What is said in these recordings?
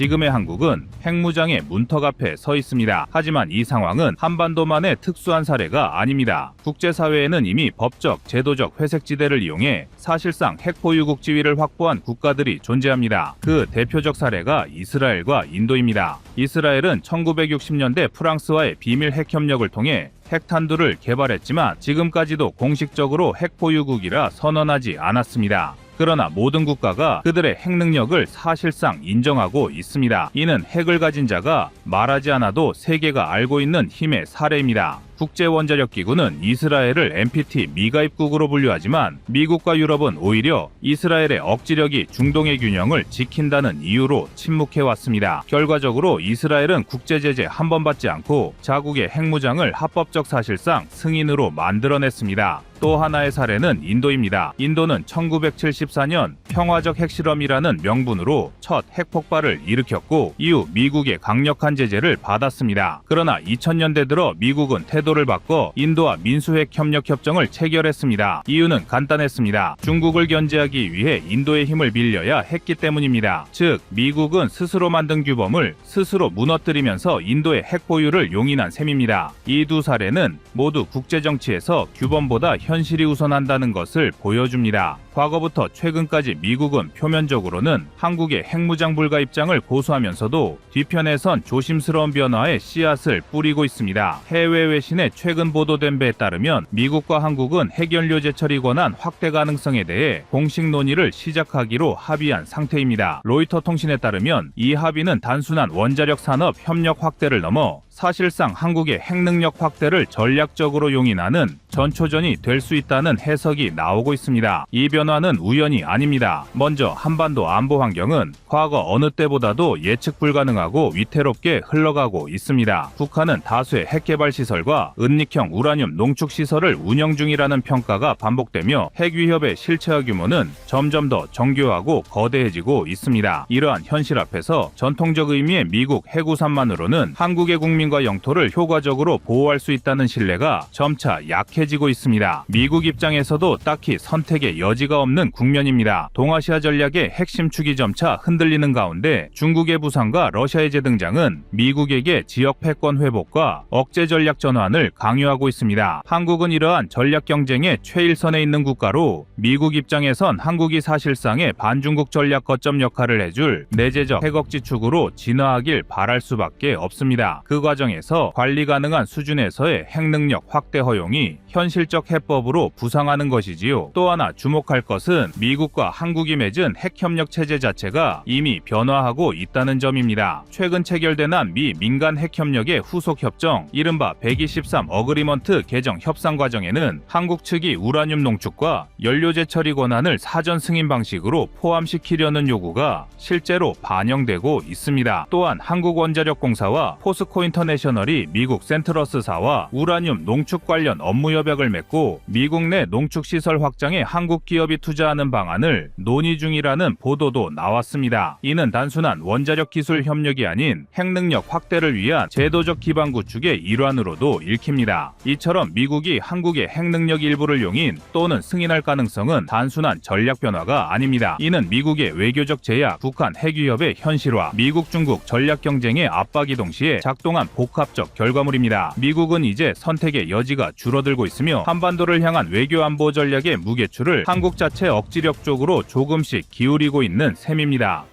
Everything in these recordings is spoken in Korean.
지금의 한국은 핵무장의 문턱 앞에 서 있습니다. 하지만 이 상황은 한반도만의 특수한 사례가 아닙니다. 국제사회에는 이미 법적, 제도적 회색지대를 이용해 사실상 핵보유국 지위를 확보한 국가들이 존재합니다. 그 대표적 사례가 이스라엘과 인도입니다. 이스라엘은 1960년대 프랑스와의 비밀 핵협력을 통해 핵탄두를 개발했지만 지금까지도 공식적으로 핵보유국이라 선언하지 않았습니다. 그러나 모든 국가가 그들의 핵 능력을 사실상 인정하고 있습니다. 이는 핵을 가진 자가 말하지 않아도 세계가 알고 있는 힘의 사례입니다. 국제원자력기구는 이스라엘을 NPT 미가입국으로 분류하지만 미국과 유럽은 오히려 이스라엘의 억지력이 중동의 균형을 지킨다는 이유로 침묵해왔습니다. 결과적으로 이스라엘은 국제제재 한 번 받지 않고 자국의 핵무장을 합법적 사실상 승인으로 만들어냈습니다. 또 하나의 사례는 인도입니다. 인도는 1974년 평화적 핵실험이라는 명분으로 첫 핵폭발을 일으켰고 이후 미국의 강력한 제재를 받았습니다. 그러나 2000년대 들어 미국은 태도를 바꿔 인도와 민수핵 협력 협정을 체결했습니다. 이유는 간단했습니다. 중국을 견제하기 위해 인도의 힘을 빌려야 했기 때문입니다. 즉 미국은 스스로 만든 규범을 스스로 무너뜨리면서 인도의 핵 보유를 용인한 셈입니다. 이 두 사례는 모두 국제 정치에서 규범보다 현 실이 우선한다는 것을 보여줍니다. 과거부터 최근까지 미국은 표면적으로는 한국의 핵무장 불가 입장을 고수하면서도 뒤편에선 조심스러운 변화에 씨앗을 뿌리고 있습니다. 해외 외신의 최근 보도된 바에 따르면 미국과 한국은 핵연료 제철이 권한 확대 가능성에 대해 공식 논의를 시작하기로 합의한 상태입니다. 로이터 통신에 따르면 이 합의는 단순한 원자력 산업 협력 확대를 넘어 사실상 한국의 핵 능력 확대를 전략적으로 용인하는 전초전이 될 수 있다는 해석이 나오고 있습니다. 이 변화 는 우연이 아닙니다. 먼저 한반도 안보 환경은 과거 어느 때보다도 예측 불가능하고 위태롭게 흘러가고 있습니다. 북한은 다수의 핵 개발 시설과 은닉형 우라늄 농축 시설을 운영 중이라는 평가가 반복되며 핵 위협의 실체화 규모는 점점 더 정교하고 거대해지고 있습니다. 이러한 현실 앞에서 전통적 의미의 미국 해구산만으로는 한국의 국민과 영토를 효과적으로 보호할 수 있다는 신뢰가 점차 약해지고 있습니다. 미국 입장에서도 딱히 선택의 여지가 없는 국면입니다. 동아시아 전략의 핵심 축이 점차 흔들리는 가운데 중국의 부상과 러시아의 재등장은 미국에게 지역 패권 회복과 억제 전략 전환을 강요하고 있습니다. 한국은 이러한 전략 경쟁의 최일선에 있는 국가로 미국 입장에선 한국이 사실상의 반중국 전략 거점 역할을 해줄 내재적 핵억지 축으로 진화하길 바랄 수밖에 없습니다. 그 과정에서 관리 가능한 수준에서의 핵능력 확대 허용이 현실적 해법으로 부상하는 것이지요. 또 하나 주목할 것은 미국과 한국이 맺은 핵협력 체제 자체가 이미 변화하고 있다는 점입니다. 최근 체결된 한 미 민간 핵협력의 후속 협정, 이른바 123 어그리먼트 개정 협상 과정에는 한국 측이 우라늄 농축과 연료제 처리 권한을 사전 승인 방식으로 포함시키려는 요구가 실제로 반영되고 있습니다. 또한 한국원자력공사와 포스코 인터내셔널이 미국 센트러스사와 우라늄 농축 관련 업무 협약을 맺고 미국 내 농축 시설 확장에 한국 기업이 투자하는 방안을 논의 중이라는 보도도 나왔습니다. 이는 단순한 원자력 기술 협력이 아닌 핵능력 확대를 위한 제도적 기반 구축의 일환으로도 읽힙니다. 이처럼 미국이 한국의 핵능력 일부를 용인 또는 승인할 가능성은 단순한 전략 변화가 아닙니다. 이는 미국의 외교적 제약, 북한 핵 위협의 현실화, 미국 중국 전략 경쟁의 압박이 동시에 작동한 복합적 결과물입니다. 미국은 이제 선택의 여지가 줄어들고 있으며 한반도를 향한 외교 안보 전략의 무게추를 한국 자체 억지력 쪽으로 조금씩 기울이고 있는 셈입니다.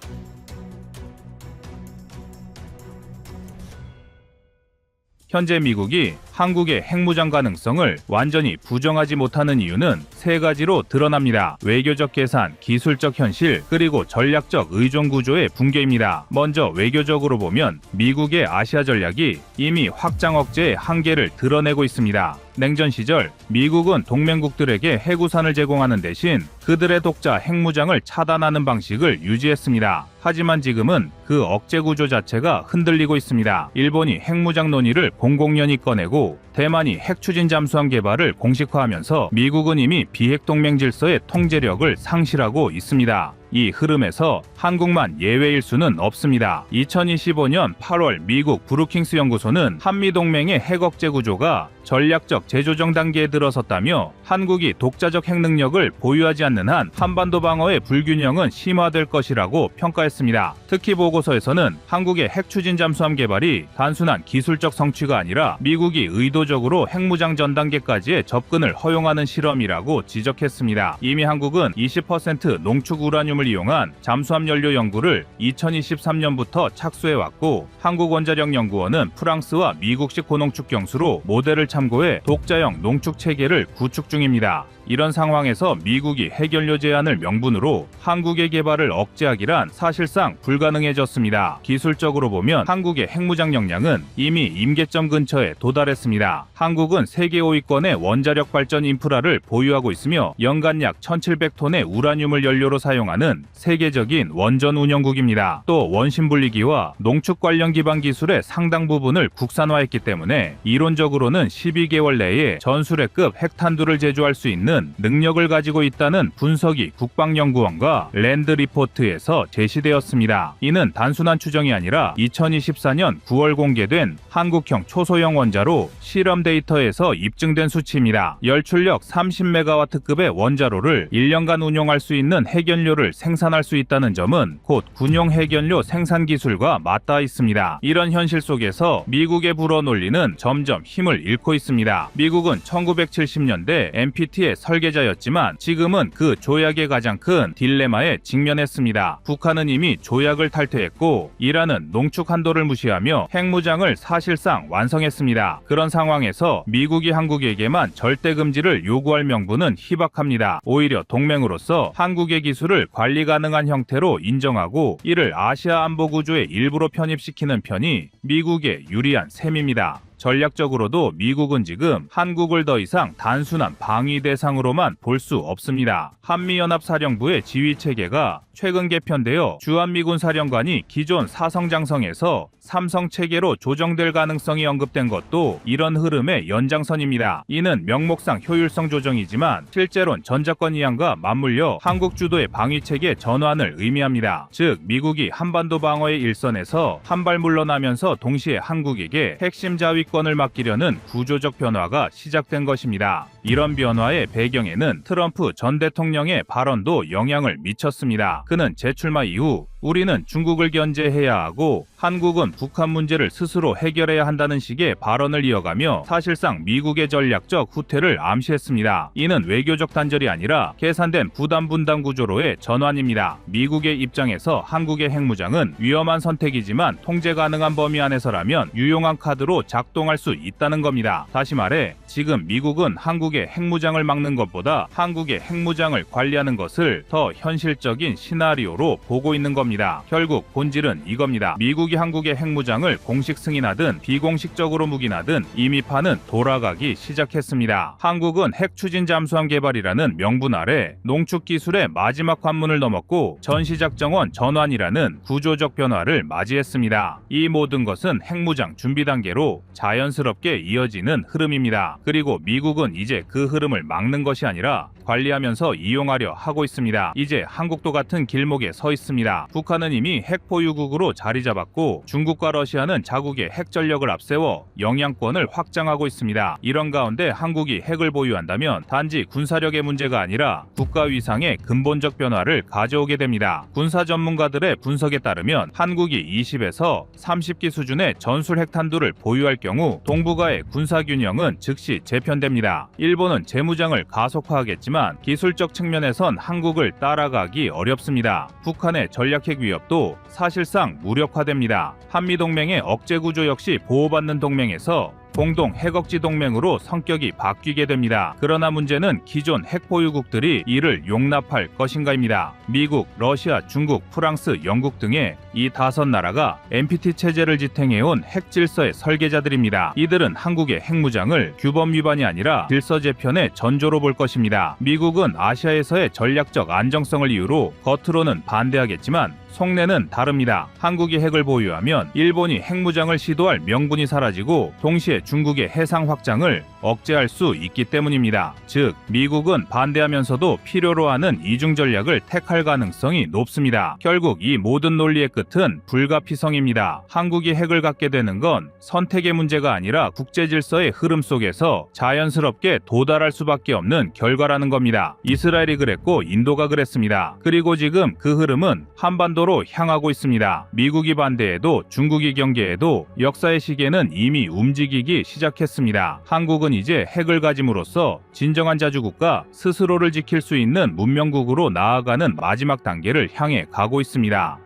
현재 미국이 한국의 핵무장 가능성을 완전히 부정하지 못하는 이유는 세 가지로 드러납니다. 외교적 계산, 기술적 현실, 그리고 전략적 의존 구조의 붕괴입니다. 먼저 외교적으로 보면 미국의 아시아 전략이 이미 확장 억제의 한계를 드러내고 있습니다. 냉전 시절 미국은 동맹국들에게 해구산을 제공하는 대신 그들의 독자 핵무장을 차단하는 방식을 유지했습니다. 하지만 지금은 그 억제 구조 자체가 흔들리고 있습니다. 일본이 핵무장 논의를 공공연히 꺼내고 대만이 핵 추진 잠수함 개발을 공식화하면서 미국은 이미 비핵 동맹 질서의 통제력을 상실하고 있습니다. 이 흐름에서 한국만 예외일 수는 없습니다. 2025년 8월 미국 브루킹스 연구소는 한미동맹의 핵 억제 구조가 전략적 재조정 단계에 들어섰다며 한국이 독자적 핵 능력을 보유하지 않는 한 한반도 방어의 불균형은 심화될 것이라고 평가했습니다. 특히 보고서에서는 한국의 핵 추진 잠수함 개발이 단순한 기술적 성취가 아니라 미국이 의도적으로 핵무장 전 단계까지의 접근을 허용하는 실험이라고 지적했습니다. 이미 한국은 20% 농축 우라늄 을 이용한 잠수함 연료 연구를 2023년부터 착수해왔고 한국원자력연구원은 프랑스와 미국식 고농축 경수로 모델을 참고해 독자형 농축 체계를 구축 중입니다. 이런 상황에서 미국이 핵연료 제한을 명분으로 한국의 개발을 억제하기란 사실상 불가능해졌습니다. 기술적으로 보면 한국의 핵무장 역량은 이미 임계점 근처에 도달했습니다. 한국은 세계 5위권의 원자력 발전 인프라를 보유하고 있으며 연간 약 1,700톤의 우라늄을 연료로 사용하는 세계적인 원전 운영국입니다. 또 원심 분리기와 농축 관련 기반 기술의 상당 부분을 국산화했기 때문에 이론적으로는 12개월 내에 전술핵급 핵탄두를 제조할 수 있는 능력을 가지고 있다는 분석이 국방연구원과 랜드 리포트에서 제시되었습니다. 이는 단순한 추정이 아니라 2024년 9월 공개된 한국형 초소형 원자로 실험 데이터에서 입증된 수치입니다. 열출력 30메가와트급의 원자로를 1년간 운용할 수 있는 핵연료를 생산할 수 있다는 점은 곧 군용 핵연료 생산 기술과 맞닿아 있습니다. 이런 현실 속에서 미국의 불어논리는 점점 힘을 잃고 있습니다. 미국은 1970년대 NPT의 설계자였지만 지금은 그 조약의 가장 큰 딜레마에 직면했습니다. 북한은 이미 조약을 탈퇴했고 이란은 농축 한도를 무시하며 핵무장을 사실상 완성했습니다. 그런 상황에서 미국이 한국에게만 절대 금지를 요구할 명분은 희박합니다. 오히려 동맹으로서 한국의 기술을 관리 가능한 형태로 인정하고 이를 아시아 안보 구조의 일부로 편입시키는 편이 미국에 유리한 셈입니다. 전략적으로도 미국은 지금 한국을 더 이상 단순한 방위 대상으로만 볼 수 없습니다. 한미연합사령부의 지휘 체계가 최근 개편되어 주한미군 사령관이 기존 사성장성에서 삼성 체계로 조정될 가능성이 언급된 것도 이런 흐름의 연장선입니다. 이는 명목상 효율성 조정이지만 실제론 전작권 이양과 맞물려 한국 주도의 방위 체계 전환을 의미합니다. 즉 미국이 한반도 방어의 일선에서 한 발 물러나면서 동시에 한국에게 핵심 자위권을 맡기려는 구조적 변화가 시작된 것입니다. 이런 변화의 배경에는 트럼프 전 대통령의 발언도 영향을 미쳤습니다. 그는 재출마 이후 우리는 중국을 견제해야 하고 한국은 북한 문제를 스스로 해결해야 한다는 식의 발언을 이어가며 사실상 미국의 전략적 후퇴를 암시했습니다. 이는 외교적 단절이 아니라 계산된 부담 분담 구조로의 전환입니다. 미국의 입장에서 한국의 핵무장은 위험한 선택이지만 통제 가능한 범위 안에서라면 유용한 카드로 작동할 수 있다는 겁니다. 다시 말해 지금 미국은 한국의 핵무장을 막는 것보다 한국의 핵무장을 관리하는 것을 더 현실적인 시나리오로 보고 있는 겁니다. 겁니다. 결국 본질은 이겁니다. 미국이 한국의 핵무장을 공식 승인하든 비공식적으로 묵인하든 이미 판은 돌아가기 시작했습니다. 한국은 핵 추진 잠수함 개발이라는 명분 아래 농축 기술의 마지막 관문을 넘었고 전시작 정원 전환이라는 구조적 변화를 맞이했습니다. 이 모든 것은 핵무장 준비 단계로 자연스럽게 이어지는 흐름입니다. 그리고 미국은 이제 그 흐름을 막는 것이 아니라 관리하면서 이용하려 하고 있습니다. 이제 한국도 같은 길목에 서 있습니다. 북한은 이미 핵 보유국으로 자리 잡았고 중국과 러시아는 자국의 핵 전력을 앞세워 영향권을 확장하고 있습니다. 이런 가운데 한국이 핵을 보유한다면 단지 군사력의 문제가 아니라 국가 위상의 근본적 변화를 가져오게 됩니다. 군사 전문가들의 분석에 따르면 한국이 20에서 30기 수준의 전술 핵탄두를 보유할 경우 동북아의 군사 균형은 즉시 재편됩니다. 일본은 재무장을 가속화하겠지만 기술적 측면에선 한국을 따라가기 어렵습니다. 북한의 전략 핵 위협도 사실상 무력화됩니다. 한미동맹의 억제 구조 역시 보호받는 동맹에서 공동 핵억지 동맹으로 성격이 바뀌게 됩니다. 그러나 문제는 기존 핵 보유국들이 이를 용납할 것인가입니다. 미국, 러시아, 중국, 프랑스, 영국 등의 이 다섯 나라가 NPT 체제를 지탱해온 핵 질서의 설계자들입니다. 이들은 한국의 핵무장을 규범 위반이 아니라 질서 재편의 전조로 볼 것입니다. 미국은 아시아에서의 전략적 안정성을 이유로 겉으로는 반대하겠지만 속내는 다릅니다. 한국이 핵을 보유하면 일본이 핵무장을 시도할 명분이 사라지고 동시에 중국의 해상 확장을 억제할 수 있기 때문입니다. 즉, 미국은 반대하면서도 필요로 하는 이중 전략을 택할 가능성이 높습니다. 결국 이 모든 논리의 끝은 불가피성입니다. 한국이 핵을 갖게 되는 건 선택의 문제가 아니라 국제 질서의 흐름 속에서 자연스럽게 도달할 수밖에 없는 결과라는 겁니다. 이스라엘이 그랬고 인도가 그랬습니다. 그리고 지금 그 흐름은 한반도로 향하고 있습니다. 미국이 반대해도 중국이 경계해도 역사의 시계는 이미 움직이기 시작했습니다. 한국은 이제 핵을 가짐으로써 진정한 자주국가 스스로를 지킬 수 있는 문명국으로 나아가는 마지막 단계를 향해 가고 있습니다.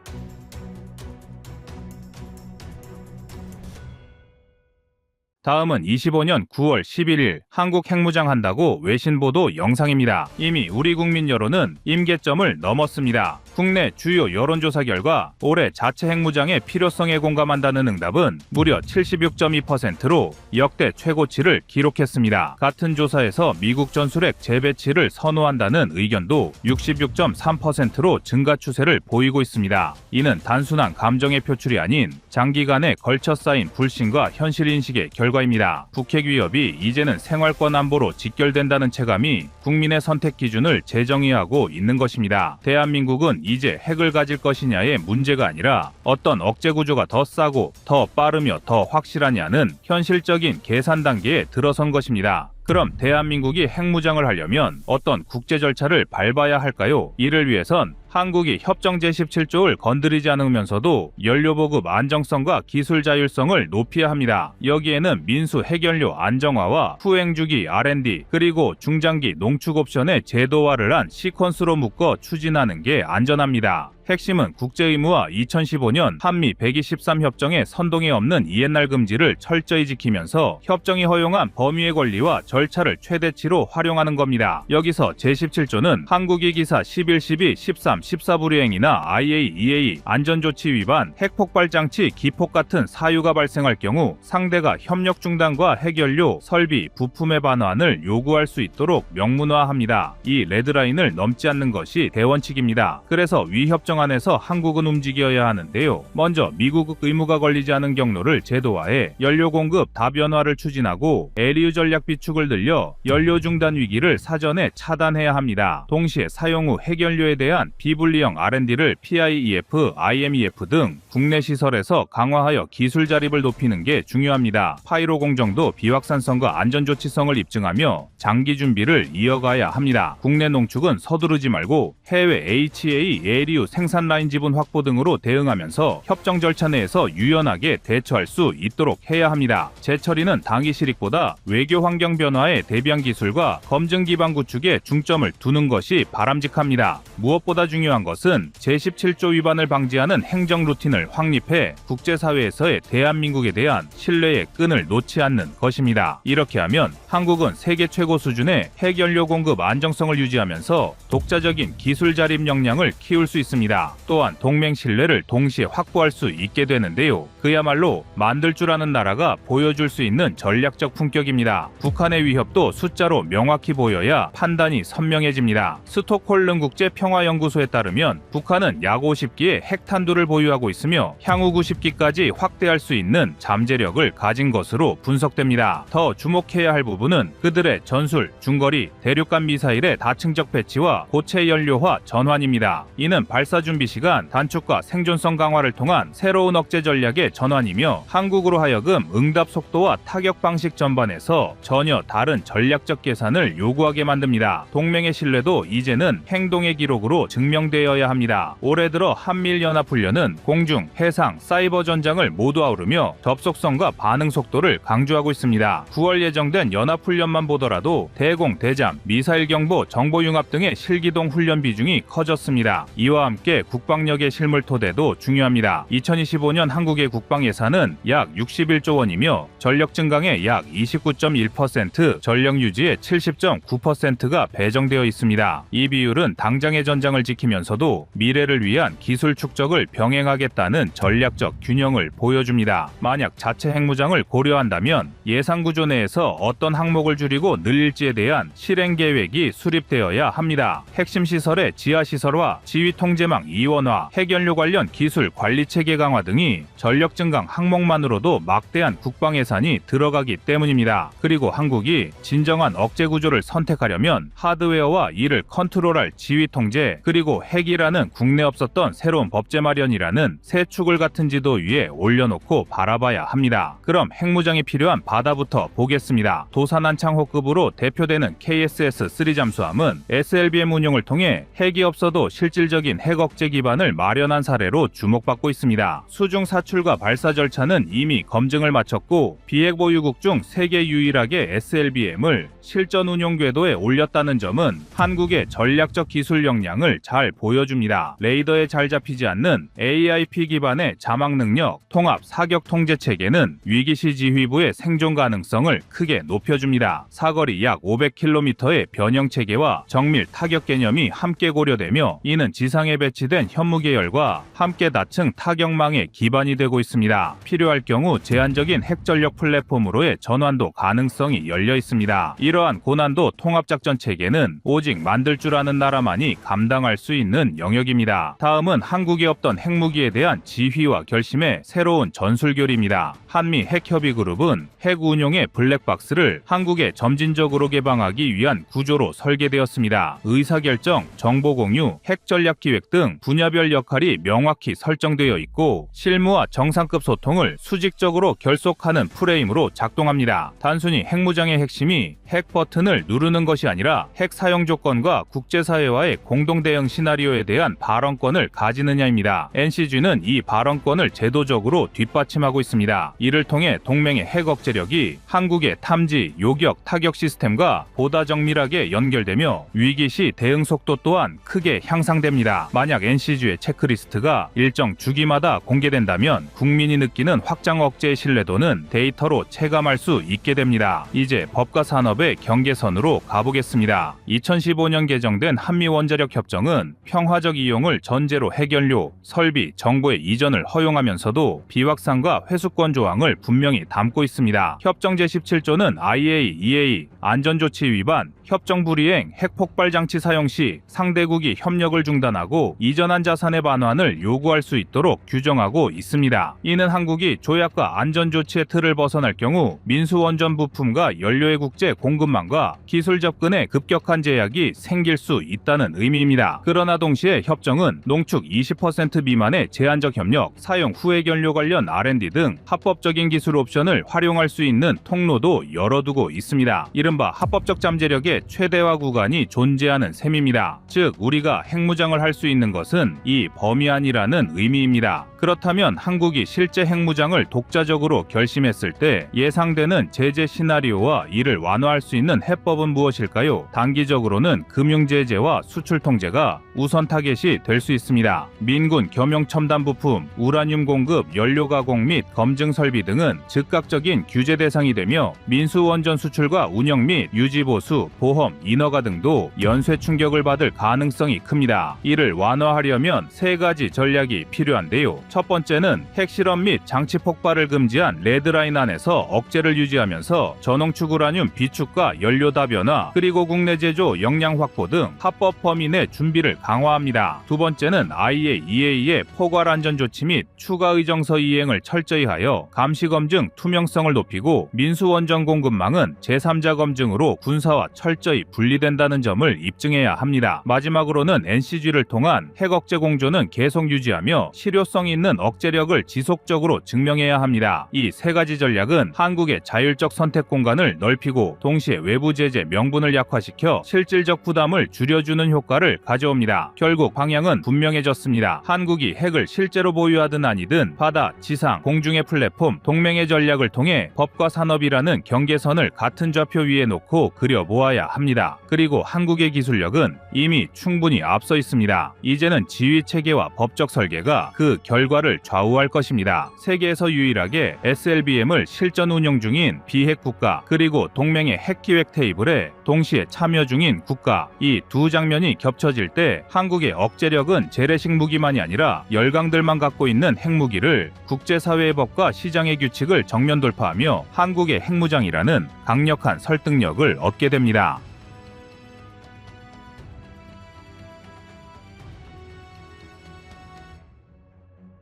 다음은 25년 9월 11일 한국 핵무장 한다고 외신 보도 영상입니다. 이미 우리 국민 여론은 임계점을 넘었습니다. 국내 주요 여론조사 결과 올해 자체 핵무장의 필요성에 공감한다는 응답은 무려 76.2%로 역대 최고치를 기록했습니다. 같은 조사에서 미국 전술핵 재배치를 선호한다는 의견도 66.3%로 증가 추세를 보이고 있습니다. 이는 단순한 감정의 표출이 아닌 장기간에 걸쳐 쌓인 불신과 현실 인식의 결과 입니다. 북핵 위협이 이제는 생활권 안보로 직결된다는 체감이 국민의 선택 기준을 재정의하고 있는 것입니다. 대한민국은 이제 핵을 가질 것이냐의 문제가 아니라 어떤 억제 구조가 더 싸고 더 빠르며 더 확실하냐는 현실적인 계산 단계에 들어선 것입니다. 그럼 대한민국이 핵무장을 하려면 어떤 국제 절차를 밟아야 할까요? 이를 위해선 한국이 협정 제17조를 건드리지 않으면서도 연료 보급 안정성과 기술 자율성을 높여야 합니다. 여기에는 민수 핵연료 안정화와 후행 주기 R&D 그리고 중장기 농축 옵션의 제도화를 한 시퀀스로 묶어 추진하는 게 안전합니다. 핵심은 국제 의무와 2015년 한미 123 협정의 선동에 없는 이엔날 금지를 철저히 지키면서 협정이 허용한 범위의 권리와 절차를 최대치로 활용하는 겁니다. 여기서 제17조는 한국이 기사 11, 12, 13, 14불이행이나 IAEA 안전조치 위반, 핵폭발 장치, 기폭 같은 사유가 발생할 경우 상대가 협력 중단과 핵연료, 설비, 부품의 반환을 요구할 수 있도록 명문화합니다. 이 레드라인을 넘지 않는 것이 대원칙입니다. 그래서 위 협정 안에서 한국은 움직여야 하는데요. 먼저 미국 의무가 걸리지 않은 경로를 제도화해 연료 공급 다변화를 추진하고 에리유 전략 비축을 늘려 연료 중단 위기를 사전에 차단해야 합니다. 동시에 사용 후 핵연료에 대한 비분리형 R&D를 PIEF, IMEF 등 국내 시설에서 강화하여 기술 자립을 높이는 게 중요합니다. 파이로 공정도 비확산성과 안전조치성을 입증하며 장기 준비를 이어가야 합니다. 국내 농축은 서두르지 말고 해외 HA, 에리유 생산 라인 지분 확보 등으로 대응하면서 협정 절차 내에서 유연하게 대처할 수 있도록 해야 합니다. 재처리는 당기 실익보다 외교 환경 변화에 대비한 기술과 검증 기반 구축에 중점을 두는 것이 바람직합니다. 무엇보다 중요한 것은 제17조 위반을 방지하는 행정 루틴을 확립해 국제사회에서의 대한민국에 대한 신뢰의 끈을 놓지 않는 것입니다. 이렇게 하면 한국은 세계 최고 수준의 핵연료 공급 안정성을 유지하면서 독자적인 기술 자립 역량을 키울 수 있습니다. 또한 동맹 신뢰를 동시에 확보할 수 있게 되는데요. 그야말로 만들 줄 아는 나라가 보여줄 수 있는 전략적 품격입니다. 북한의 위협도 숫자로 명확히 보여야 판단이 선명해집니다. 스톡홀름 국제 평화연구소에 따르면 북한은 약 50기의 핵탄두를 보유하고 있으며 향후 90기까지 확대할 수 있는 잠재력을 가진 것으로 분석됩니다. 더 주목해야 할 부분은 그들의 전술, 중거리, 대륙간 미사일의 다층적 배치와 고체 연료화 전환입니다. 이는 발사 준비 시간 단축과 생존성 강화를 통한 새로운 억제 전략의 전환이며 한국으로 하여금 응답 속도와 타격 방식 전반에서 전혀 다른 전략적 계산을 요구하게 만듭니다. 동맹의 신뢰도 이제는 행동의 기록으로 증명되어야 합니다. 올해 들어 한미연합훈련은 공중, 해상, 사이버 전장을 모두 아우르며 접속성과 반응 속도를 강조하고 있습니다. 9월 예정된 연합훈련만 보더라도 대공, 대잠, 미사일 경보, 정보 융합 등의 실기동 훈련 비중이 커졌습니다. 이와 함께 국방력의 실물 토대도 중요합니다. 2025년 한국의 국방 예산은 약 61조 원이며 전력 증강의 약 29.1%, 전력 유지의 70.9%가 배정되어 있습니다. 이 비율은 당장의 전장을 지키면서도 미래를 위한 기술 축적을 병행하겠다는 전략적 균형을 보여줍니다. 만약 자체 핵무장을 고려한다면 예산 구조 내에서 어떤 항목을 줄이고 늘릴지에 대한 실행 계획이 수립되어야 합니다. 핵심 시설의 지하 시설과 지휘 통제망 핵무장 이원화, 핵연료 관련 기술 관리 체계 강화 등이 전력 증강 항목만으로도 막대한 국방 예산이 들어가기 때문입니다. 그리고 한국이 진정한 억제 구조를 선택하려면 하드웨어와 이를 컨트롤할 지휘 통제 그리고 핵이라는 국내 없었던 새로운 법제 마련이라는 새 축을 같은 지도 위에 올려놓고 바라봐야 합니다. 그럼 핵무장이 필요한 바다부터 보겠습니다. 도산한 창호급으로 대표되는 KSS-3 잠수함은 SLBM 운용을 통해 핵이 없어도 실질적인 핵 억제 기반을 마련한 사례로 주목받고 있습니다. 수중 사출과 발사 절차는 이미 검증을 마쳤고 비핵 보유국 중 세계 유일하게 SLBM을 실전 운용 궤도에 올렸다는 점은 한국의 전략적 기술 역량을 잘 보여줍니다. 레이더에 잘 잡히지 않는 AIP 기반의 자막 능력, 통합 사격 통제 체계는 위기시 지휘부의 생존 가능성을 크게 높여줍니다. 사거리 약 500km의 변형 체계와 정밀 타격 개념이 함께 고려되며 이는 지상에 배치 된 현무 계열과 함께 다층 타격망의 기반이 되고 있습니다. 필요할 경우 제한적인 핵전력 플랫폼으로의 전환도 가능성이 열려 있습니다. 이러한 고난도 통합작전 체계는 오직 만들 줄 아는 나라만이 감당할 수 있는 영역입니다. 다음은 한국에 없던 핵무기에 대한 지휘와 결심의 새로운 전술교리입니다. 한미 핵협의 그룹은 핵 운용의 블랙박스를 한국에 점진적으로 개방하기 위한 구조로 설계되었습니다. 의사결정, 정보 공유, 핵전략 기획 등 분야별 역할이 명확히 설정되어 있고 실무와 정상급 소통을 수직적으로 결속하는 프레임으로 작동합니다. 단순히 핵무장의 핵심이 핵 버튼을 누르는 것이 아니라 핵 사용 조건과 국제사회와의 공동 대응 시나리오에 대한 발언권을 가지느냐입니다. NCG는 이 발언권을 제도적으로 뒷받침하고 있습니다. 이를 통해 동맹의 핵 억제력이 한국의 탐지, 요격, 타격 시스템과 보다 정밀하게 연결되며 위기 시 대응 속도 또한 크게 향상됩니다. 만약 NCG의 체크리스트가 일정 주기마다 공개된다면 국민이 느끼는 확장 억제의 신뢰도는 데이터로 체감할 수 있게 됩니다. 이제 법과 산업의 경계선으로 가보겠습니다. 2015년 개정된 한미 원자력 협정은 평화적 이용을 전제로 핵연료, 설비, 정보의 이전을 허용하면서도 비확산과 회수권 조항을 분명히 담고 있습니다. 협정 제17조는 IA, EA, 안전조치 위반, 협정 불이행, 핵폭발 장치 사용 시 상대국이 협력을 중단하고 이전한 자산의 반환을 요구할 수 있도록 규정하고 있습니다. 이는 한국이 조약과 안전조치의 틀을 벗어날 경우 민수원전 부품과 연료의 국제 공급망과 기술 접근에 급격한 제약이 생길 수 있다는 의미입니다. 그러나 동시에 협정은 농축 20% 미만의 제한적 협력, 사용 후액 연료 관련 R&D 등 합법적인 기술 옵션을 활용할 수 있는 통로도 열어두고 있습니다. 이른바 합법적 잠재력의 최대화 구간이 존재하는 셈입니다. 즉 우리가 핵무장을 할 수 있는 것은 이 범위 안이라는 의미입니다. 그렇다면 한국이 실제 핵무장을 독자적으로 결심했을 때 예상되는 제재 시나리오와 이를 완화할 수 있는 해법은 무엇일까요? 단기적으로는 금융 제재와 수출 통제가 우선 타겟이 될 수 있습니다. 민군 겸용 첨단 부품, 우라늄 공급, 연료 가공 및 검증 설비 등은 즉각적인 규제 대상이 되며 민수 원전 수출과 운영 및 유지 보수, 보험, 인허가 등도 연쇄 충격을 받을 가능성이 큽니다. 이를 완화하려면 세 가지 전략이 필요한데요. 첫 번째는 핵실험 및 장치 폭발을 금지한 레드라인 안에서 억제를 유지하면서 전홍축 우라늄 비축과 연료 다변화 그리고 국내 제조 역량 확보 등 합법 범위 내 준비를 강화합니다. 두 번째는 IAEA의 포괄 안전 조치 및 추가 의정서 이행을 철저히 하여 감시 검증 투명성을 높이고 민수 원전 공급망은 제3자 검증으로 군사와 철저히 분리된다는 점을 입증해야 합니다. 마지막으로는 NCG를 통한 핵 억제 공조는 계속 유지하며 실효성 있는 억제력을 지속적으로 증명해야 합니다. 이 세 가지 전략은 한국의 자율적 선택 공간을 넓히고 동시에 외부 제재 명분을 약화시켜 실질적 부담을 줄여주는 효과를 가져옵니다. 결국 방향은 분명해졌습니다. 한국이 핵을 실제로 보유하든 아니든 바다, 지상, 공중의 플랫폼, 동맹의 전략을 통해 법과 산업이라는 경계선을 같은 좌표 위에 놓고 그려 모아야 합니다. 그리고 한국의 기술력은 이미 충분히 앞서 있습니다. 이제는 지휘 체계와 법적 설계가 그 결과를 좌우할 것입니다. 세계에서 유일하게 SLBM을 실전 운영 중인 비핵 국가 그리고 동맹의 핵 기획 테이블에 동시에 참여 중인 국가 이 두 장면이 겹쳐질 때 한국의 억제력은 재래식 무기만이 아니라 열강들만 갖고 있는 핵무기를 국제사회의 법과 시장의 규칙을 정면 돌파하며 한국의 핵무장이라는 강력한 설득력을 얻게 됩니다.